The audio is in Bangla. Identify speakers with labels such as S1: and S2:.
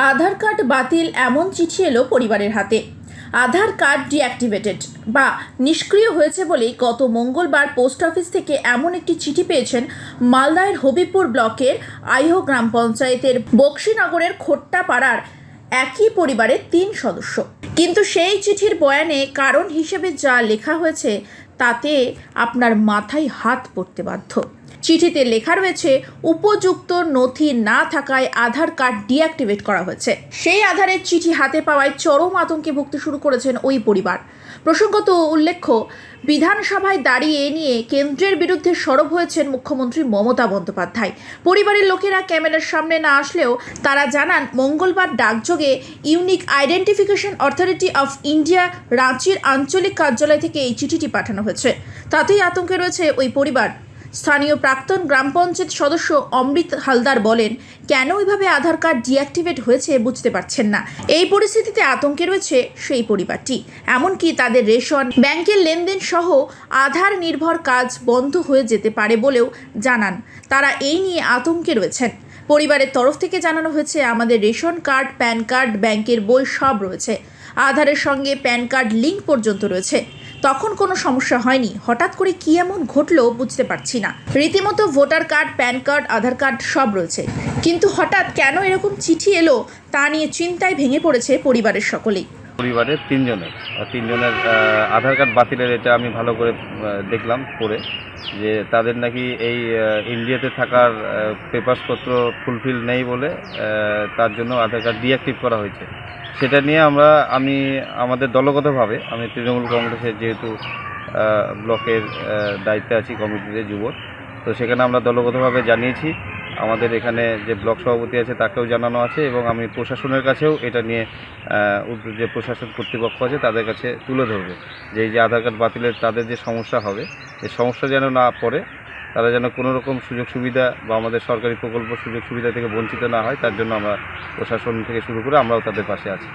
S1: আধার কার্ড বাতিল এমন চিঠি এলো পরিবারের হাতে। আধার কার্ড ডিঅ্যাক্টিভেটেড বা নিষ্ক্রিয় হয়েছে বলেই গত মঙ্গলবার পোস্ট অফিস থেকে এমন একটি চিঠি পেয়েছেন মালদায়ের হবিপুর ব্লকের আইহো গ্রাম পঞ্চায়েতের বক্সিনগরের খোট্টা পাড়ার একই পরিবারের তিন সদস্য। কিন্তু সেই চিঠির বয়ানে কারণ হিসেবে যা লেখা হয়েছে, তাতে আপনার মাথায় হাত পড়তে বাধ্য। চিঠিতে লেখা রয়েছে, উপযুক্ত নথি না থাকায় আধার কার্ড ডিঅ্যাক্টিভেট করা হয়েছে। সেই আধারের চিঠি হাতে পাওয়ায় চরম আতঙ্কে ভুগতে শুরু করেছেন ওই পরিবার। প্রসঙ্গত উল্লেখ্য, বিধানসভায় দাঁড়িয়ে নিয়ে কেন্দ্রের বিরুদ্ধে সরব হয়েছেন মুখ্যমন্ত্রী মমতা বন্দ্যোপাধ্যায়। পরিবারের লোকেরা ক্যামেরার সামনে না আসলেও তারা জানান, মঙ্গলবার ডাকযোগে unique identification authority of India রাঁচির আঞ্চলিক কার্যালয় থেকে এই চিঠিটি পাঠানো হয়েছে। তাতেই আতঙ্কে রয়েছে ওই পরিবার। স্থানীয় প্রাক্তন গ্রাম পঞ্চায়েত সদস্য অমৃত হালদার বলেন, কেন এভাবে আধার কার্ড ডিঅ্যাক্টিভেট হয়েছে বুঝতে পারছেন না। এই পরিস্থিতিতে আতঙ্কে রয়েছে সেই পরিবারটি। এমনকি তাদের রেশন, ব্যাংকের লেনদেন সহ আধার নির্ভর কাজ বন্ধ হয়ে যেতে পারে বলেও জানান। তারা এই নিয়ে আতঙ্কে রয়েছেন। পরিবারের তরফ থেকে জানানো হয়েছে, আমাদের রেশন কার্ড, প্যান কার্ড, ব্যাংকের বই সব রয়েছে। আধারের সঙ্গে প্যান কার্ড লিঙ্ক পর্যন্ত রয়েছে। তখন কোনো সমস্যা হয়নি। হঠাৎ করে কি এমন ঘটলো বুঝতে পারছি না। রীতিমতো voter card, PAN card, Aadhaar card সব রয়েছে। কিন্তু হঠাৎ কেন এরকম চিঠি এলো তা নিয়ে চিন্তায় ভেঙে পড়েছে পরিবারের সকলেই।
S2: পরিবারের তিনজনের। তিনজনের আধার কার্ড বাতিলের এটা আমি ভালো করে দেখলাম পড়ে যে তাদের নাকি এই ইন্ডিয়াতে থাকার পেপারসপত্র ফুলফিল নেই বলে তার জন্য আধার কার্ড ডিঅ্যাক্টিভ করা হয়েছে। সেটা নিয়ে আমরা, আমি আমাদের দলগতভাবে, আমি তৃণমূল কংগ্রেসের যেহেতু ব্লকের দায়িত্বে আছি কমিটিতে যুব তো সেখানে আমরা দলগতভাবে জানিয়েছি আমাদের এখানে যে ব্লক সভাপতি আছে তাকেও জানানো আছে এবং আমি প্রশাসনের কাছেও এটা নিয়ে যে প্রশাসন কর্তৃপক্ষ আছে তাদের কাছে তুলে ধরবো। যে এই যে আধার কার্ড বাতিলের তাদের যে সমস্যা হবে এই সমস্যা যেন না পড়ে, তারা যেন কোনো রকম সুযোগ সুবিধা বা আমাদের সরকারি প্রকল্প সুযোগ সুবিধা থেকে বঞ্চিত না হয়, তার জন্য আমরা প্রশাসন থেকে শুরু করে আমরাও তাদের পাশে আছি।